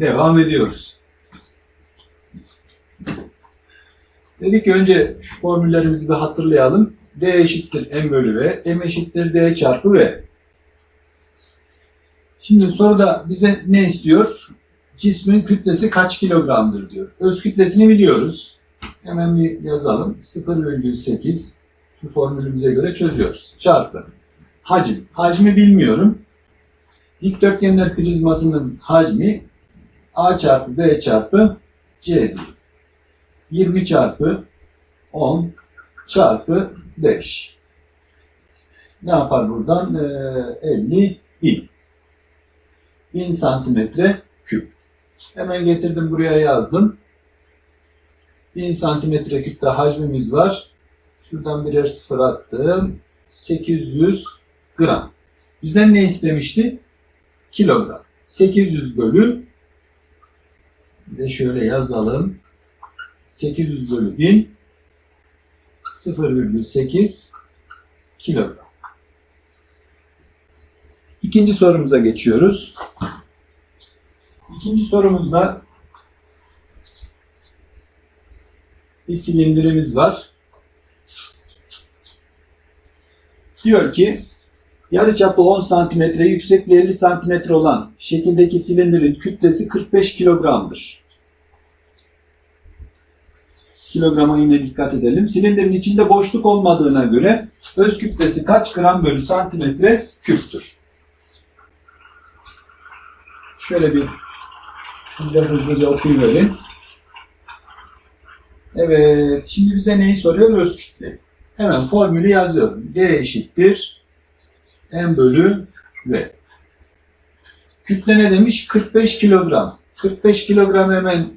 devam ediyoruz. Dedik ki önce şu formüllerimizi bir hatırlayalım. D eşittir M bölü V, M eşittir D çarpı V. Şimdi soruda bize ne istiyor? Cismin kütlesi kaç kilogramdır diyor. Öz kütlesini biliyoruz. Hemen bir yazalım. 0,8 şu formülümüze göre çözüyoruz. Çarpı. Hacim. Hacmi bilmiyorum. Dikdörtgenler prizmasının hacmi A çarpı B çarpı C diyor. 20 çarpı 10 çarpı 5. Ne yapar buradan? Ee, 50 bin. 1000 santimetre küp. Hemen getirdim buraya yazdım. 1000 santimetre küpte hacmimiz var. Şuradan birer sıfır attım. 800 gram. Bizden ne istemişti? Kilogram. 800 bölü bir de şöyle yazalım. 800 bölü 1000 0,8 kilogram. İkinci sorumuza geçiyoruz. İkinci sorumuzda bir silindirimiz var. Diyor ki yarıçapı 10 cm, yüksekliği 50 cm olan şekildeki silindirin kütlesi 45 kilogramdır. Kilograma yine dikkat edelim. Silindirin içinde boşluk olmadığına göre öz kütlesi kaç gram bölü santimetre küptür? Şöyle bir siz de hızlıca okuyuverin. Evet, şimdi bize neyi soruyor? Öz kütle. Hemen formülü yazıyorum. D eşittir M bölü V. Kütle ne demiş? 45 kilogram. 45 kilogram hemen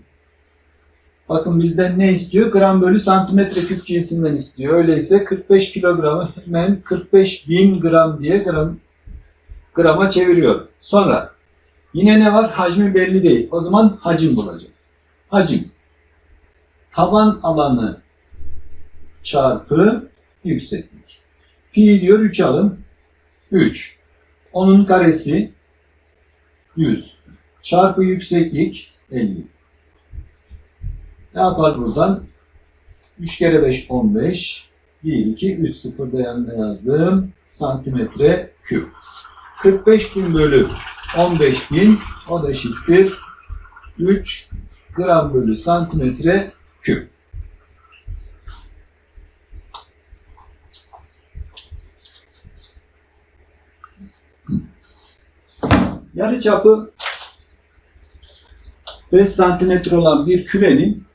bakın bizden ne istiyor? Gram bölü santimetre küp cinsinden istiyor. Öyleyse 45 kilogramı hemen 45 bin gram diye gram grama çeviriyor. Sonra yine ne var? Hacmi belli değil. O zaman hacim bulacağız. Hacim taban alanı çarpı yükseklik. Pi diyor 3 alın. 3. Onun karesi 100. Çarpı yükseklik 50. Ne yapar buradan? 3 kere 5 15. 1, 2, 3 sıfır da yazdım. Santimetre küp. 45 bin bölü 15 bin o da eşittir. 3 gram bölü santimetre küp. Yarı çapı 5 santimetre olan bir kürenin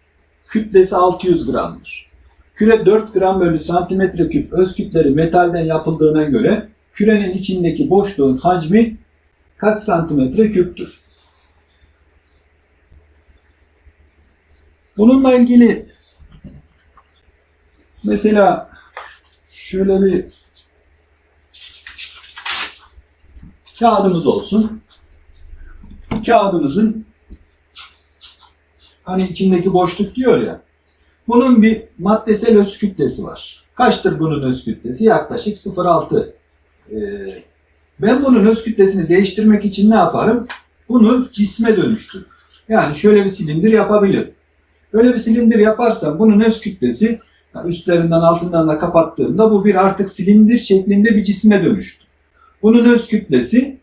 kütlesi 600 gramdır. Küre 4 gram bölü santimetre küp öz kütleri metalden yapıldığına göre kürenin içindeki boşluğun hacmi kaç santimetre küptür? Bununla ilgili mesela şöyle bir kağıdımız olsun. Kağıdımızın hani içindeki boşluk diyor ya. Bunun bir maddesel öz kütlesi var. Kaçtır bunun öz kütlesi? Yaklaşık 0.6. Ee, ben bunun öz kütlesini değiştirmek için ne yaparım? Bunu cisme dönüştürürüm. Yani şöyle bir silindir yapabilirim. Böyle bir silindir yaparsam bunun öz kütlesi üstlerinden altından da kapattığımda bu bir artık silindir şeklinde bir cisme dönüştü. Bunun öz kütlesi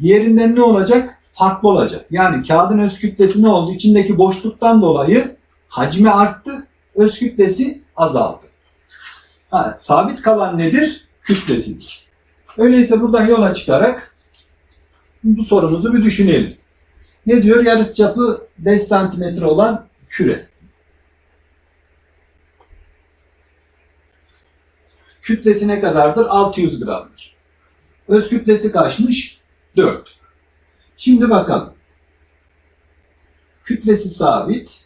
diğerinden ne olacak? Farklı olacak. Yani kağıdın öz kütlesi ne oldu? İçindeki boşluktan dolayı hacmi arttı, öz kütlesi azaldı. Ha, sabit kalan nedir? Kütlesidir. Öyleyse buradan yola çıkarak bu sorumuzu bir düşünelim. Ne diyor? Yarısı çapı 5 santimetre olan küre. Kütlesi ne kadardır? 600 gramdır. Öz kütlesi kaçmış? 4. Şimdi bakalım. Kütlesi sabit.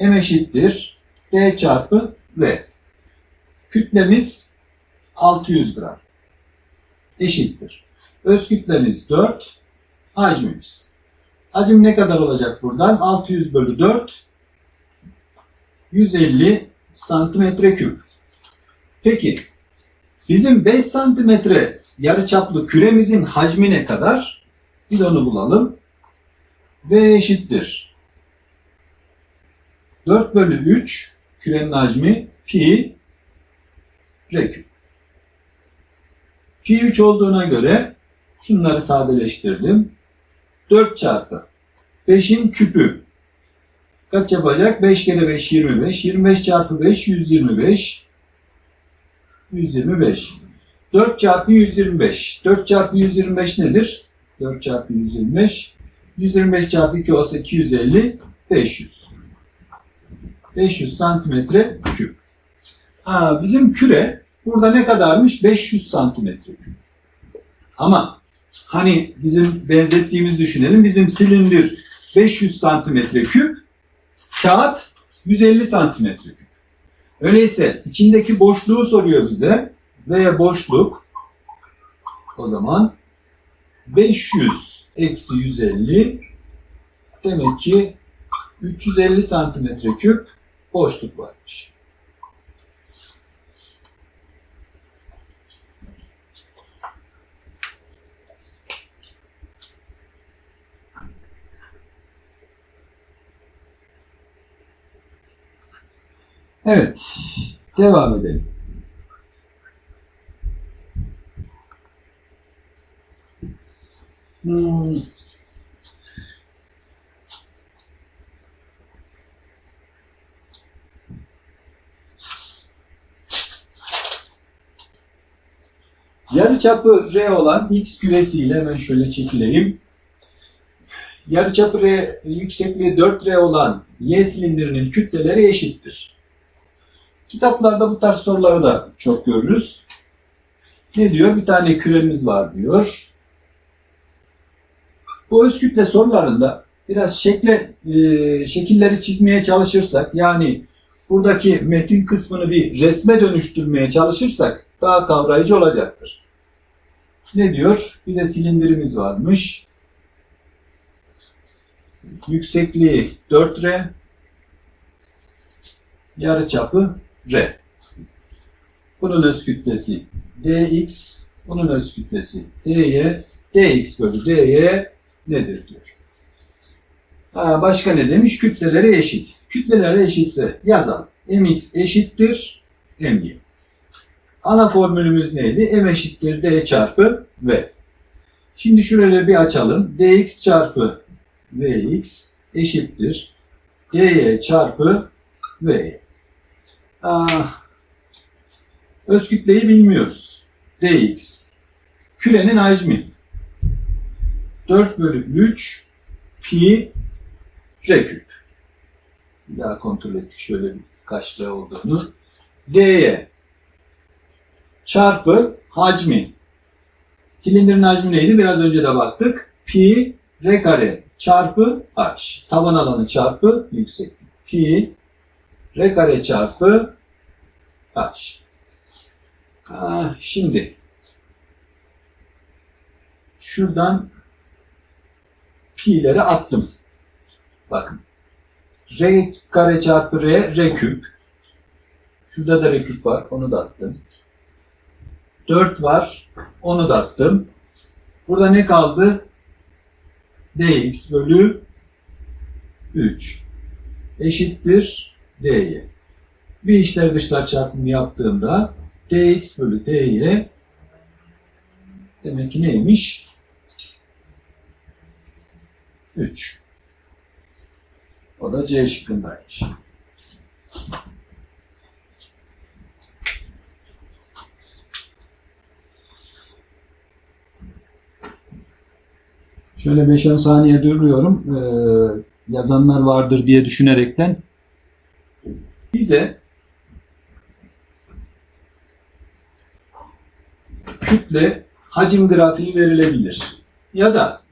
M eşittir. D çarpı V. Kütlemiz 600 gram. Eşittir. Öz kütlemiz 4. Hacmimiz. Hacim ne kadar olacak buradan? 600 bölü 4. 150 santimetre küp. Peki bizim 5 santimetre yarıçaplı küremizin hacmi ne kadar? Bir onu bulalım. V eşittir. 4 bölü 3 kürenin hacmi pi r küp. Pi 3 olduğuna göre şunları sadeleştirdim. 4 çarpı 5'in küpü kaç yapacak? 5 kere 5 25. 25 çarpı 5 125. 125. 4 çarpı 125. 4 çarpı 125 nedir? 4 çarpı 125. 125 çarpı 2 olsa 250. 500. 500 santimetre küp. Ha, bizim küre burada ne kadarmış? 500 santimetre küp. Ama hani bizim benzettiğimiz düşünelim. Bizim silindir 500 santimetre küp, kağıt 150 santimetre küp. Öyleyse içindeki boşluğu soruyor bize. V boşluk o zaman 500 eksi 150 demek ki 350 santimetre küp boşluk varmış. Evet, devam edelim. Hmm. Yarıçapı R olan X küresiyle hemen şöyle çekileyim. Yarıçapı R yüksekliği 4R olan Y silindirinin kütleleri eşittir. Kitaplarda bu tarz soruları da çok görürüz. Ne diyor? Bir tane küremiz var diyor. Bu öz kütle sorularında biraz şekle, e, şekilleri çizmeye çalışırsak yani buradaki metin kısmını bir resme dönüştürmeye çalışırsak daha kavrayıcı olacaktır. Ne diyor? Bir de silindirimiz varmış. Yüksekliği 4R, yarıçapı R. Bunun öz kütlesi dx, bunun öz kütlesi dy, dx bölü dy nedir diyor. Ha, başka ne demiş? Kütleleri eşit. Kütleleri eşitse yazalım. mx eşittir my. Ana formülümüz neydi? m eşittir d çarpı v. Şimdi şurayı bir açalım. dx çarpı vx eşittir dy çarpı v. Ah, öz kütleyi bilmiyoruz. dx. Kürenin hacmi. 4 bölü 3 pi r küp. Bir daha kontrol ettik şöyle kaç r olduğunu. dy çarpı hacmi. Silindirin hacmi neydi? Biraz önce de baktık. Pi r kare çarpı h. Taban alanı çarpı yükseklik. Pi r kare çarpı h. Ha, şimdi şuradan pi'leri attım. Bakın. R kare çarpı R, R küp. Şurada da R küp var. Onu da attım. 4 var. Onu da attım. Burada ne kaldı? dx bölü 3 eşittir dy. Bir içler dışlar çarpımı yaptığımda dx bölü dy demek ki neymiş? 3. O da C şıkkındaymış. Şöyle 5-10 saniye duruyorum. Ee, yazanlar vardır diye düşünerekten. Bize kütle hacim grafiği verilebilir. Ya da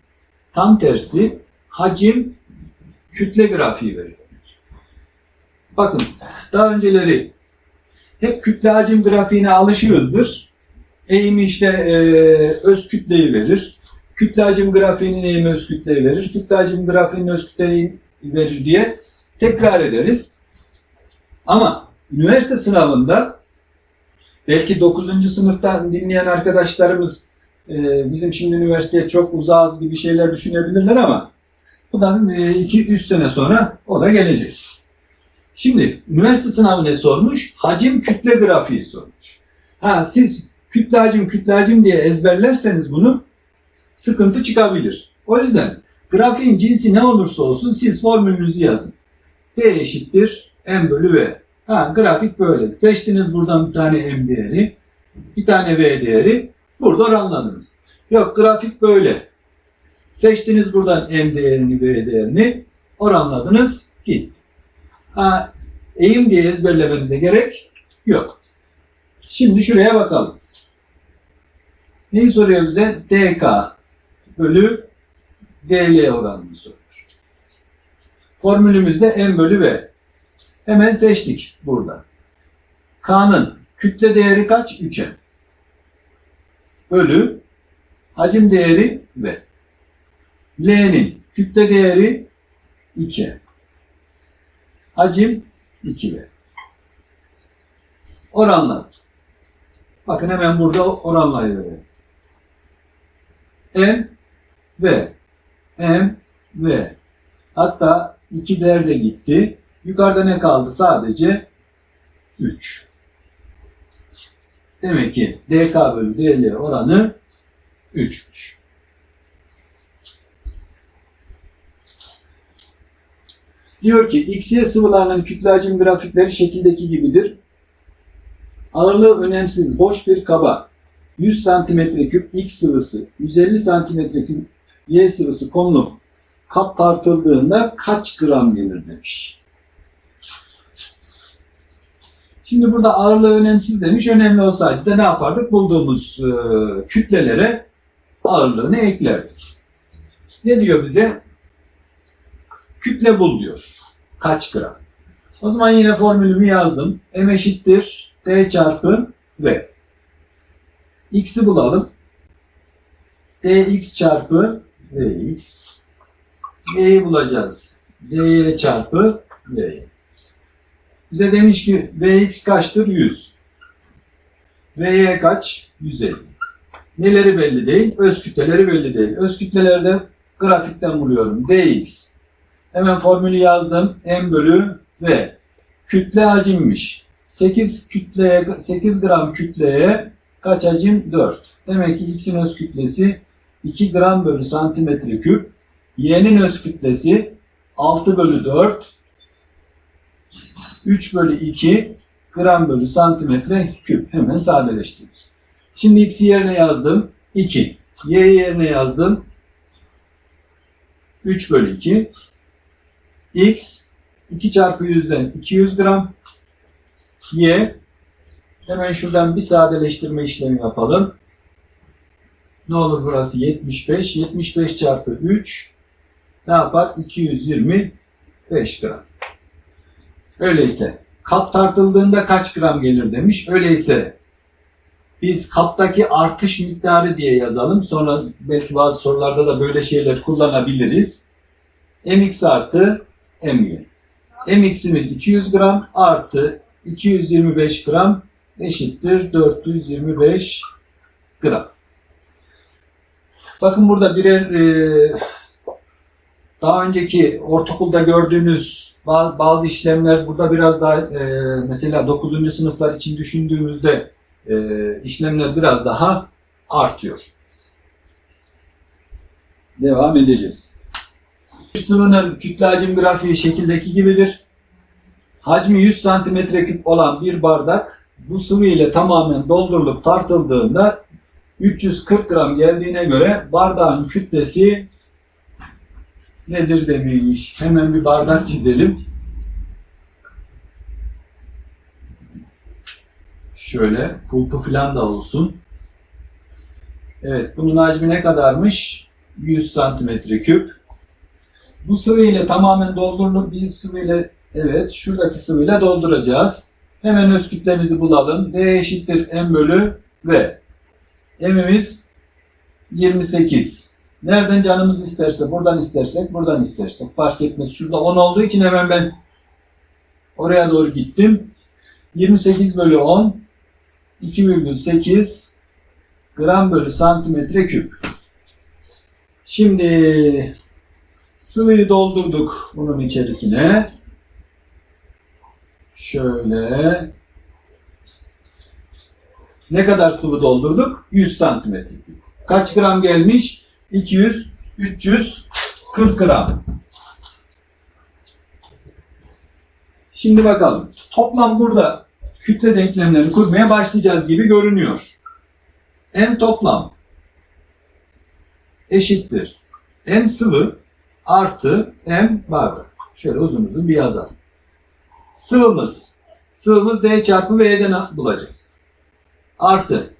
tam tersi hacim kütle grafiği verilebilir. Bakın daha önceleri hep kütle hacim grafiğine alışığızdır. Eğimi işte e, öz kütleyi verir. Kütle hacim grafiğinin eğimi öz kütleyi verir. Kütle hacim grafiğinin öz kütleyi verir diye tekrar ederiz. Ama üniversite sınavında belki 9. sınıftan dinleyen arkadaşlarımız e, bizim şimdi üniversiteye çok uzağız gibi şeyler düşünebilirler ama Bu da 2-3 sene sonra o da gelecek. Şimdi üniversite sınavı ne sormuş? Hacim kütle grafiği sormuş. Ha siz kütle hacim kütle hacim diye ezberlerseniz bunu sıkıntı çıkabilir. O yüzden grafiğin cinsi ne olursa olsun siz formülünüzü yazın. D eşittir M bölü V. Ha grafik böyle. Seçtiniz buradan bir tane M değeri, bir tane V değeri. Burada oranladınız. Yok grafik böyle. Seçtiniz buradan M değerini, V değerini. Oranladınız. Gitti. Ha, eğim diye ezberlemenize gerek yok. Şimdi şuraya bakalım. Neyi soruyor bize? DK bölü DL oranını soruyor. Formülümüzde M bölü V. Hemen seçtik burada. K'nın kütle değeri kaç? 3M. Bölü hacim değeri V. L'nin kütle değeri 2. Hacim 2V. Oranlar. Bakın hemen burada oranlayıverelim. M V M V hatta 2 değer de gitti. Yukarıda ne kaldı? Sadece 3. Demek ki DK bölü DL oranı 3'müş. Diyor ki XY sıvılarının kütle hacim grafikleri şekildeki gibidir. Ağırlığı önemsiz boş bir kaba 100 cm küp X sıvısı, 150 cm küp Y sıvısı konulup kap tartıldığında kaç gram gelir demiş. Şimdi burada ağırlığı önemsiz demiş. Önemli olsaydı da ne yapardık? Bulduğumuz e, kütlelere ağırlığını eklerdik. Ne diyor bize? Kütle bul diyor. Kaç gram? O zaman yine formülümü yazdım. M eşittir D çarpı V. X'i bulalım. dx çarpı vx. y'yi bulacağız. dy çarpı vy. Bize demiş ki vx kaçtır? 100. vy kaç? 150. Neleri belli değil? Öz kütleleri belli değil. Öz kütlelerde grafikten buluyorum. dx. Hemen formülü yazdım. m bölü v. Kütle hacimmiş. 8 kütleye 8 gram kütleye kaç hacim? 4. Demek ki x'in öz kütlesi 2 gram bölü santimetre küp. Y'nin öz kütlesi 6 bölü 4. 3 bölü 2 gram bölü santimetre küp. Hemen sadeleştirdik. Şimdi x'i yerine yazdım. 2. Y yerine yazdım. 3 bölü 2. X 2 çarpı 100'den 200 gram. Y Hemen şuradan bir sadeleştirme işlemi yapalım. Ne olur burası 75. 75 çarpı 3 ne yapar? 225 gram. Öyleyse kap tartıldığında kaç gram gelir demiş. Öyleyse biz kaptaki artış miktarı diye yazalım. Sonra belki bazı sorularda da böyle şeyler kullanabiliriz. mx artı my. mx'imiz 200 gram artı 225 gram eşittir 425 gram. Bakın burada birer e, daha önceki ortaokulda gördüğünüz ba- bazı işlemler burada biraz daha e, mesela 9. sınıflar için düşündüğümüzde e, işlemler biraz daha artıyor. Devam edeceğiz. Sıvının kütle hacim grafiği şekildeki gibidir. Hacmi 100 santimetre küp olan bir bardak bu sıvı ile tamamen doldurulup tartıldığında 340 gram geldiğine göre bardağın kütlesi nedir demiş. Hemen bir bardak çizelim. Şöyle kulpu falan da olsun. Evet bunun hacmi ne kadarmış? 100 santimetre küp. Bu sıvı ile tamamen doldurulup bir sıvı ile evet şuradaki sıvıyla dolduracağız. Hemen öz kütlemizi bulalım. D eşittir M bölü V. M'imiz 28. Nereden canımız isterse, buradan istersek, buradan istersek fark etmez. Şurada 10 olduğu için hemen ben oraya doğru gittim. 28 bölü 10 2,8 gram bölü santimetre küp. Şimdi Sıvıyı doldurduk bunun içerisine. Şöyle. Ne kadar sıvı doldurduk? 100 santimetre. Kaç gram gelmiş? 200, 340 gram. Şimdi bakalım. Toplam burada kütle denklemlerini kurmaya başlayacağız gibi görünüyor. M toplam eşittir. M sıvı artı M bardak. Şöyle uzun uzun bir yazalım. Sıvımız. Sıvımız D çarpı V'den bulacağız. Artı.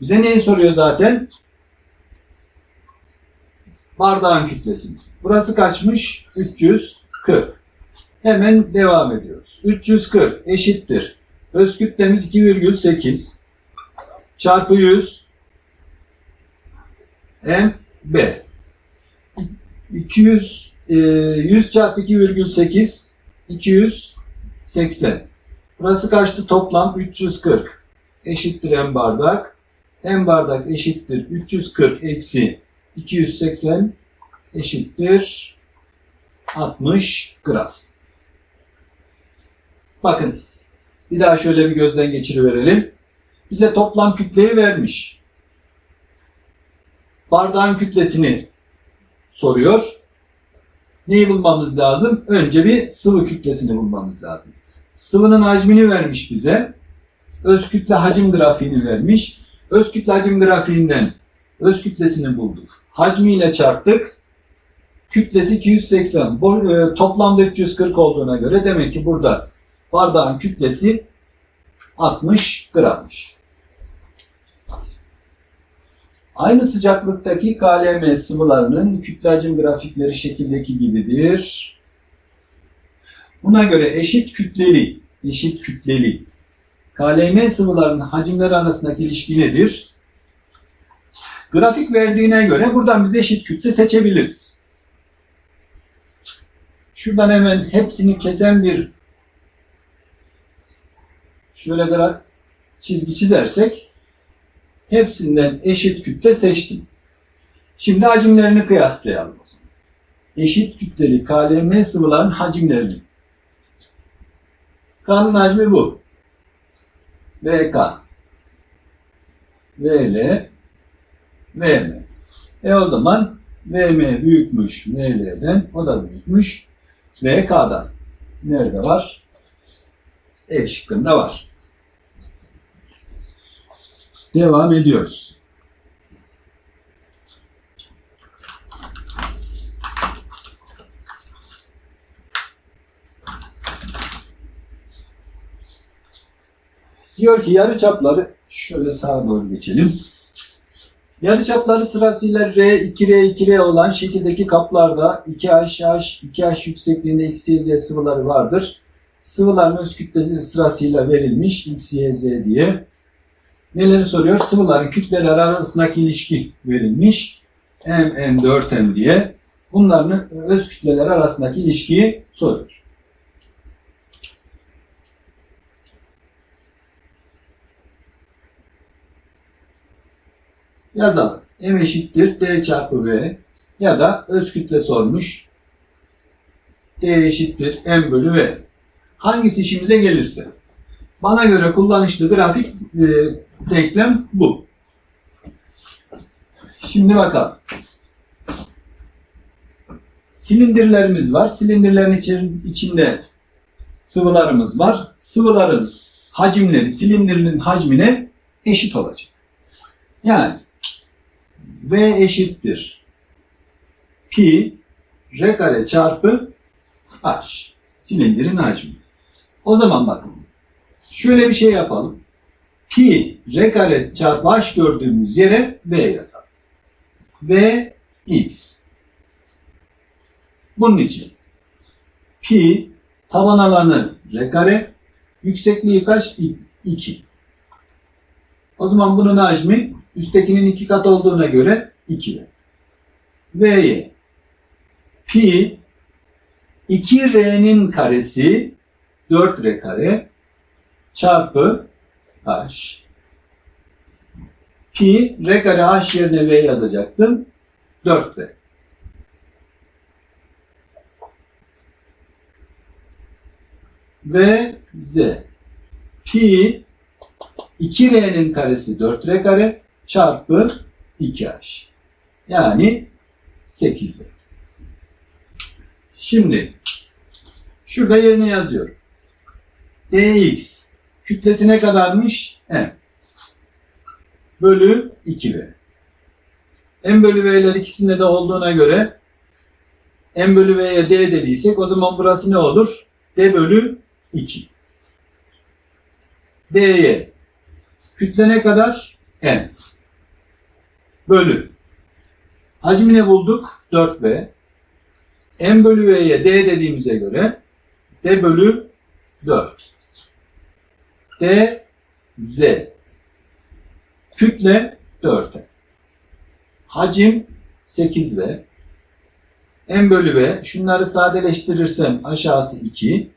Bize neyi soruyor zaten? Bardağın kütlesini. Burası kaçmış? 340. Hemen devam ediyoruz. 340 eşittir. Öz kütlemiz 2,8 çarpı 100 M B 200 e, 100 çarpı 2,8 280 Burası kaçtı toplam 340 eşittir M bardak M bardak eşittir 340 eksi 280 eşittir 60 gram. Bakın bir daha şöyle bir gözden geçiriverelim. Bize toplam kütleyi vermiş. Bardağın kütlesini soruyor. Neyi bulmamız lazım? Önce bir sıvı kütlesini bulmamız lazım. Sıvının hacmini vermiş bize. Öz kütle hacim grafiğini vermiş. Öz kütle hacim grafiğinden öz kütlesini bulduk. Hacmiyle çarptık. Kütlesi 280. Bu, e, toplamda 340 olduğuna göre demek ki burada bardağın kütlesi 60 grammış. Aynı sıcaklıktaki KLM sıvılarının kütle hacim grafikleri şekildeki gibidir. Buna göre eşit kütleli, eşit kütleli KLM sıvılarının hacimleri arasındaki ilişki nedir? Grafik verdiğine göre buradan biz eşit kütle seçebiliriz. Şuradan hemen hepsini kesen bir şöyle gra- çizgi çizersek hepsinden eşit kütle seçtim. Şimdi hacimlerini kıyaslayalım o zaman. Eşit kütleli KLM sıvıların hacimlerini. K'nın hacmi bu. VK. VL. VM. E o zaman VM büyükmüş VL'den, o da büyükmüş VK'dan. Nerede var? E şıkkında var. Devam ediyoruz. Diyor ki yarıçapları şöyle sağa doğru geçelim. Yarıçapları sırasıyla R, 2R, 2R olan şekildeki kaplarda 2H, 2H yüksekliğinde X, Y, Z sıvıları vardır. Sıvıların öz kütlesi sırasıyla verilmiş X, Y, Z diye. Neleri soruyor? Sıvıların kütleler arasındaki ilişki verilmiş. M, M, 4M diye. Bunların öz kütleler arasındaki ilişkiyi soruyor. Yazalım. M eşittir D çarpı V ya da öz kütle sormuş. D eşittir M bölü V. Hangisi işimize gelirse. Bana göre kullanışlı grafik e, denklem bu. Şimdi bakalım. Silindirlerimiz var. Silindirlerin için- içinde sıvılarımız var. Sıvıların hacimleri silindirinin hacmine eşit olacak. Yani V eşittir pi r kare çarpı h silindirin hacmi. O zaman bakın şöyle bir şey yapalım. Pi r kare çarpı h gördüğümüz yere v yazalım. V x. Bunun için pi taban alanı r kare yüksekliği kaç? 2. O zaman bunun hacmi üsttekinin iki kat olduğuna göre 2 V'ye pi 2R'nin karesi 4R kare çarpı h. Pi r kare h yerine v yazacaktım. 4v. Ve z. Pi 2r'nin karesi 4r kare çarpı 2h. Yani 8 v. Şimdi şurada yerine yazıyorum. dx kütlesi ne kadarmış? m bölü 2v. m bölü v'ler ikisinde de olduğuna göre m bölü v'ye d dediysek o zaman burası ne olur? d bölü 2. d'ye kütle ne kadar? m bölü. Hacmi ne bulduk? 4v. m bölü v'ye d dediğimize göre d bölü 4. d z. Kütle 4'e. Hacim 8v. m bölü v. Şunları sadeleştirirsem aşağısı 2.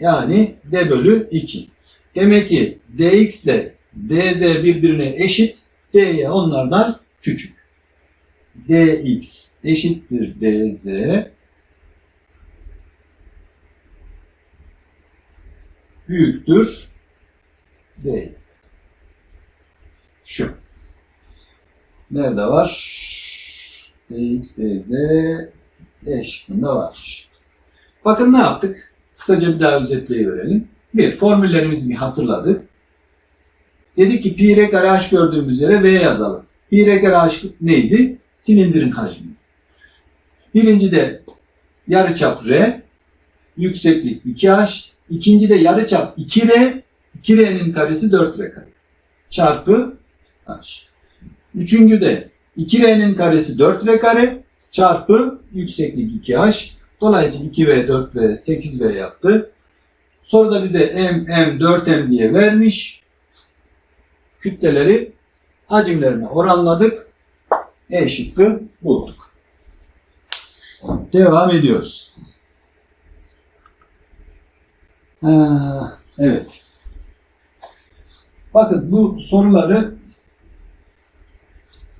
Yani d bölü 2. Demek ki dx ile dz birbirine eşit. dy onlardan küçük. dx eşittir dz büyüktür dy. Şu. Nerede var? dx, dz D şıkkında varmış. Bakın ne yaptık? Kısaca bir daha özetleyiverelim. Bir, formüllerimizi bir hatırladık. Dedik ki pi r kare h gördüğümüz yere v yazalım. Pi r kare h neydi? Silindirin hacmi. Birinci de yarıçap r, yükseklik 2h. İkinci de yarıçap 2r, 2r'nin karesi 4r kare. Çarpı h. Üçüncü de 2r'nin karesi 4r kare çarpı yükseklik 2h. Dolayısıyla 2v, 4v, 8v yaptı. Soruda bize m, m, 4m diye vermiş. Kütleleri hacimlerine oranladık. E şıkkı bulduk. Devam ediyoruz. Ha, evet. Bakın bu soruları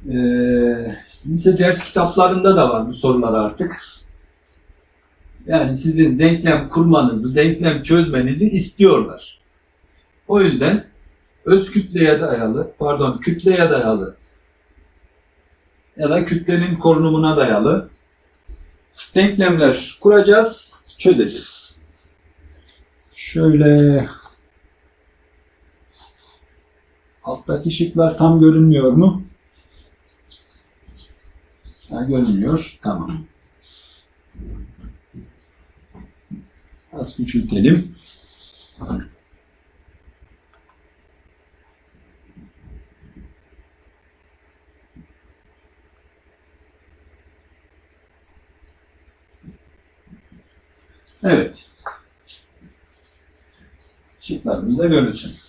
eee lise ders kitaplarında da var bu sorular artık. Yani sizin denklem kurmanızı, denklem çözmenizi istiyorlar. O yüzden öz kütleye dayalı, pardon kütleye dayalı ya da kütlenin korunumuna dayalı denklemler kuracağız, çözeceğiz. Şöyle alttaki şıklar tam görünmüyor mu? Ha, görünüyor. Tamam. Az küçültelim. Evet. Şıklarımız da görünsün.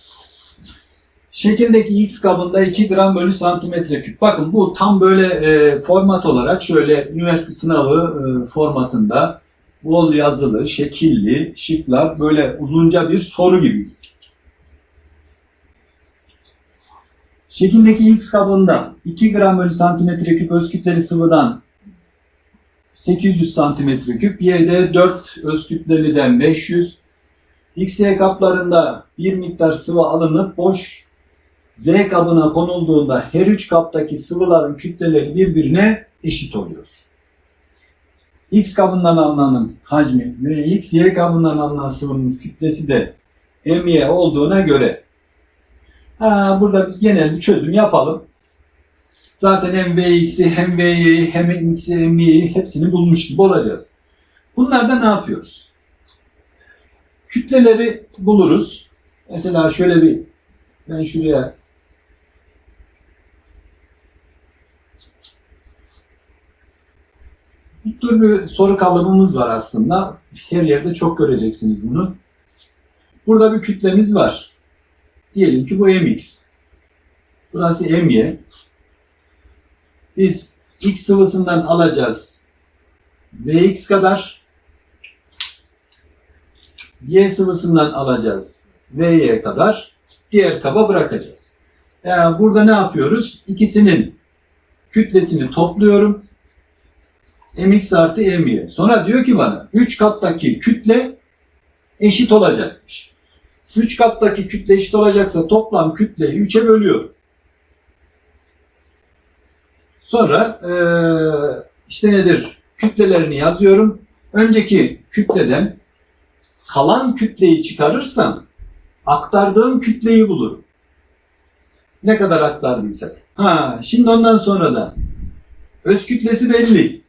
Şekildeki X kabında 2 gram bölü santimetre küp. Bakın bu tam böyle e, format olarak şöyle üniversite sınavı e, formatında bol yazılı, şekilli, şıklar böyle uzunca bir soru gibi. Şekildeki X kabında 2 gram bölü santimetre küp öz kütleli sıvıdan 800 santimetre küp, Y'de 4 öz kütleliden 500, XY kaplarında bir miktar sıvı alınıp boş Z kabına konulduğunda her üç kaptaki sıvıların kütleleri birbirine eşit oluyor. X kabından alınan hacmi ve X, Y kabından alınan sıvının kütlesi de MY olduğuna göre ha, burada biz genel bir çözüm yapalım. Zaten hem Vx'i hem Vy'yi hem X'i hem Y'yi hepsini bulmuş gibi olacağız. Bunlarda ne yapıyoruz? Kütleleri buluruz. Mesela şöyle bir ben şuraya Bir soru kalıbımız var aslında. Her yerde çok göreceksiniz bunu. Burada bir kütlemiz var. Diyelim ki bu mx. Burası my. Biz x sıvısından alacağız vx kadar. Y sıvısından alacağız vy kadar. Diğer kaba bırakacağız. Yani burada ne yapıyoruz? İkisinin kütlesini topluyorum mx artı my. Sonra diyor ki bana 3 kaptaki kütle eşit olacakmış. 3 kaptaki kütle eşit olacaksa toplam kütleyi 3'e bölüyor. Sonra eee, işte nedir? Kütlelerini yazıyorum. Önceki kütleden kalan kütleyi çıkarırsam aktardığım kütleyi bulurum. Ne kadar aktardıysak. Ha, şimdi ondan sonra da öz kütlesi belli.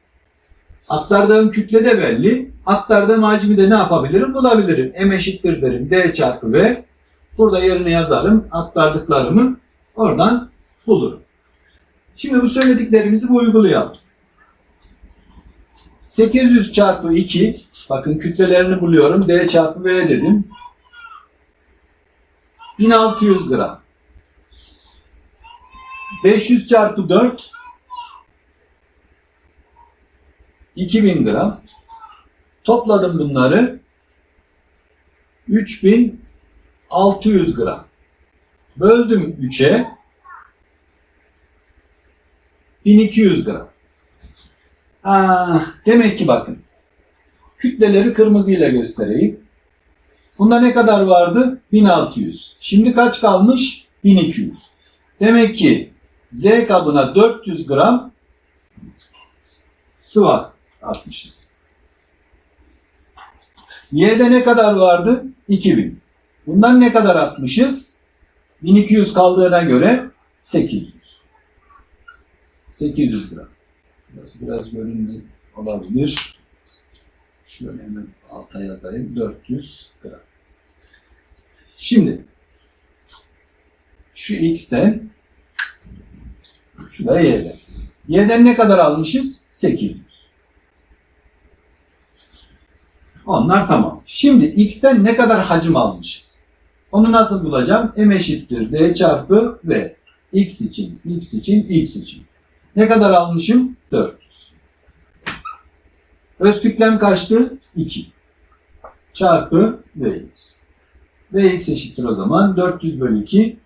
Aktardığım kütle de belli. Aktardığım hacmi de ne yapabilirim? Bulabilirim. M eşittir derim. D çarpı V. Burada yerine yazarım. Aktardıklarımı oradan bulurum. Şimdi bu söylediklerimizi bir uygulayalım. 800 çarpı 2 bakın kütlelerini buluyorum. D çarpı V dedim. 1600 gram. 500 çarpı 4 2000 gram. Topladım bunları. 3600 gram. Böldüm 3'e. 1200 gram. Ah, demek ki bakın. Kütleleri kırmızıyla göstereyim. Bunda ne kadar vardı? 1600. Şimdi kaç kalmış? 1200. Demek ki Z kabına 400 gram sıvı atmışız. Y'de ne kadar vardı? 2000. Bundan ne kadar atmışız? 1200 kaldığına göre 800. 800 gram. Burası biraz görünmüyor olabilir. Şöyle hemen alta yazayım. 400 gram. Şimdi şu x'ten şu da y'den. Y'den ne kadar almışız? 800. Onlar tamam. Şimdi x'ten ne kadar hacim almışız? Onu nasıl bulacağım? m eşittir d çarpı v. x için, x için, x için. Ne kadar almışım? 400. Öz kütlem kaçtı? 2. Çarpı vx. vx eşittir o zaman 400 bölü 2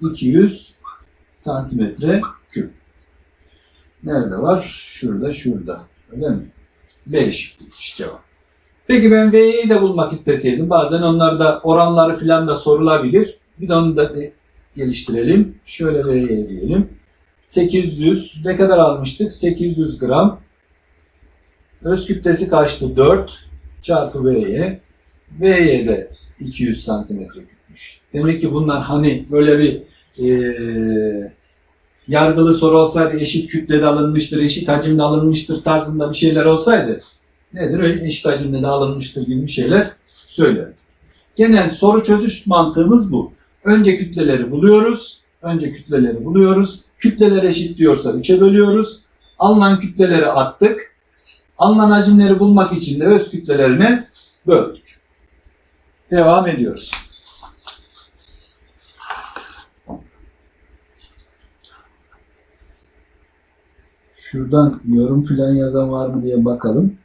200 santimetre küp. Nerede var? Şurada, şurada. Öyle mi? 5 cevap. Peki ben V'yi de bulmak isteseydim bazen onlarda oranları filan da sorulabilir. Bir de onu da geliştirelim. Şöyle V'ye diyelim. 800 ne kadar almıştık? 800 gram. Öz kütlesi kaçtı? 4 çarpı V'ye. V'ye de 200 santimetre küpmüş. Demek ki bunlar hani böyle bir eee yargılı soru olsaydı eşit kütlede alınmıştır, eşit hacimde alınmıştır tarzında bir şeyler olsaydı nedir? Öyle eşit hacimde de alınmıştır gibi şeyler söylerdik. Genel soru çözüş mantığımız bu. Önce kütleleri buluyoruz. Önce kütleleri buluyoruz. Kütleler eşit diyorsa 3'e bölüyoruz. Alınan kütleleri attık. Alınan hacimleri bulmak için de öz kütlelerine böldük. Devam ediyoruz. Şuradan yorum filan yazan var mı diye bakalım.